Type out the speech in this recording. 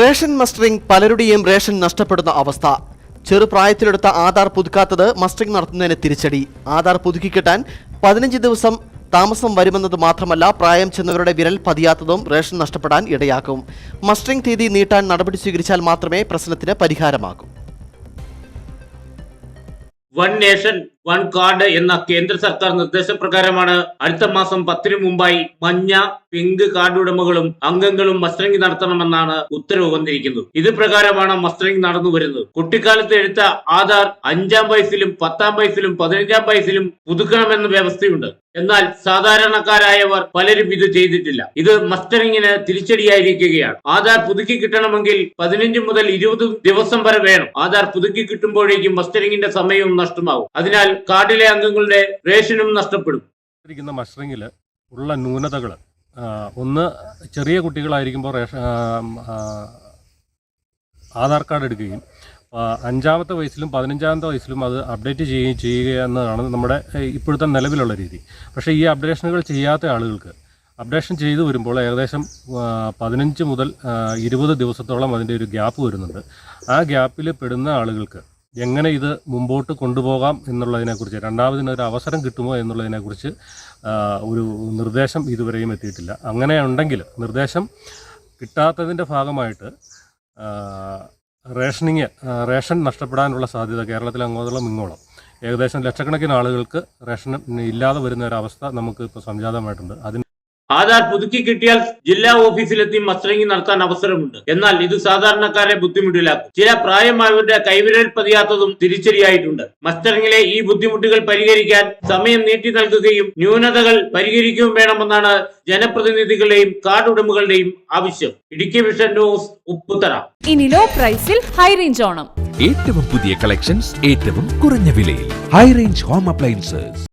Ration mustering പലരുടെയും ration നഷ്ടപ്പെടുന്ന അവസ്ഥ. ചെറുപ്രായത്തിലെടുത്ത ആധാർ പുതുക്കാത്തത് മസ്റ്ററിംഗ് നടത്തുന്നതിന് തിരിച്ചടി. ആധാർ പുതുക്കിക്കിട്ടാൻ പതിനഞ്ച് ദിവസം താമസം വരുമെന്നത് മാത്രമല്ല പ്രായം ചെന്നവരുടെ വിരൽ പതിയാത്തതും റേഷൻ നഷ്ടപ്പെടാൻ ഇടയാക്കും. മസ്റ്ററിംഗ് തീയതി നീട്ടാൻ നടപടി സ്വീകരിച്ചാൽ മാത്രമേ പ്രശ്നത്തിന് പരിഹാരമാകൂ. വൺ നേഷൻ വൺ കാർഡ് എന്ന കേന്ദ്ര സർക്കാർ നിർദ്ദേശപ്രകാരമാണ് അടുത്ത മാസം പത്തിനു മുമ്പായി മഞ്ഞ പിങ്ക് കാർഡ് ഉടമകളും അംഗങ്ങളും മസ്റ്ററിംഗ് നടത്തണമെന്നാണ് ഉത്തരവ് വന്നിരിക്കുന്നത്. ഇത് പ്രകാരമാണ് മസ്റ്ററിംഗ് നടന്നു വരുന്നത്. കുട്ടിക്കാലത്ത് എടുത്ത ആധാർ അഞ്ചാം വയസ്സിലും പത്താം വയസ്സിലും പതിനഞ്ചാം വയസ്സിലും പുതുക്കണമെന്ന വ്യവസ്ഥയുണ്ട്. എന്നാൽ സാധാരണക്കാരായവർ പലരും ഇത് ചെയ്തിട്ടില്ല. ഇത് മസ്റ്ററിംഗിന് തിരിച്ചടിയായിരിക്കുകയാണ്. ആധാർ പുതുക്കി കിട്ടണമെങ്കിൽ പതിനഞ്ച് മുതൽ ഇരുപത് ദിവസം വരെ വേണം. ആധാർ പുതുക്കി കിട്ടുമ്പോഴേക്കും മസ്റ്ററിംഗിന്റെ സമയവും നഷ്ടമാവും. അതിനാൽ കാർഡിലെ അംഗങ്ങളുടെ റേഷനും നഷ്ടപ്പെടും. ഇരിക്കുന്ന ഉള്ള ന്യൂനതകൾ ഒന്ന് ചെറിയ കുട്ടികളായിരിക്കുമ്പോൾ റേഷൻ ആധാർ കാർഡ് എടുക്കുകയും അഞ്ചാമത്തെ വയസ്സിലും പതിനഞ്ചാമത്തെ വയസ്സിലും അത് അപ്ഡേറ്റ് ചെയ്യുകയും ചെയ്യുക എന്നതാണ് നമ്മുടെ ഇപ്പോഴത്തെ നിലവിലുള്ള രീതി. പക്ഷേ ഈ അപ്ഡേഷനുകൾ ചെയ്യാത്ത ആളുകൾക്ക് അപ്ഡേഷൻ ചെയ്തു വരുമ്പോൾ ഏകദേശം പതിനഞ്ച് മുതൽ ഇരുപത് ദിവസത്തോളം അതിന്റെ ഒരു ഗ്യാപ്പ് വരുന്നുണ്ട്. ആ ഗ്യാപ്പിൽ പെടുന്ന ആളുകൾക്ക് എങ്ങനെ ഇത് മുമ്പോട്ട് കൊണ്ടുപോകാം എന്നുള്ളതിനെക്കുറിച്ച് രണ്ടാമതിന് ഒരു അവസരം കിട്ടുമോ എന്നുള്ളതിനെക്കുറിച്ച് ഒരു നിർദ്ദേശം ഇതുവരെയും എത്തിയിട്ടില്ല. അങ്ങനെ ഉണ്ടെങ്കിൽ നിർദ്ദേശം കിട്ടാത്തതിന്റെ ഭാഗമായിട്ട് റേഷനിങ് റേഷൻ നഷ്ടപ്പെടാനുള്ള സാധ്യത കേരളത്തിൽ അങ്ങോളം ഇങ്ങോളം ഏകദേശം ലക്ഷക്കണക്കിന് ആളുകൾക്ക് റേഷൻ ഇല്ലാതെ വരുന്ന ഒരു അവസ്ഥ നമുക്ക് ഇപ്പോൾ സംജാതമായിട്ടുണ്ട്. അതിന് ആധാർ പുതുക്കി കിട്ടിയാൽ ജില്ലാ ഓഫീസിലെത്തി മസ്റ്ററിംഗ് നടത്താൻ അവസരമുണ്ട്. എന്നാൽ ഇത് സാധാരണക്കാരെ ബുദ്ധിമുട്ടിലാക്കും. ചില പ്രായമായവരുടെ കൈവിരൽ പതിയാത്തതും തിരിച്ചടിയായിട്ടുണ്ട്. മസ്റ്ററിംഗിലെ ഈ ബുദ്ധിമുട്ടുകൾ പരിഹരിക്കാൻ സമയം നീട്ടി നൽകുകയും ന്യൂനതകൾ പരിഹരിക്കുകയും വേണമെന്നാണ് ജനപ്രതിനിധികളുടെയും കാർഡ് ഉടമകളുടെയും ആവശ്യം. ഇടുക്കി വിഷൻ ന്യൂസ് ഉപ്പുത്തറ ഇനി ലോ പ്രൈസിൽ ഹൈ റേഞ്ച് ഓണം. ഏറ്റവും പുതിയ കളക്ഷൻസ് ഏറ്റവും കുറഞ്ഞ വിലയിൽ. High range home appliances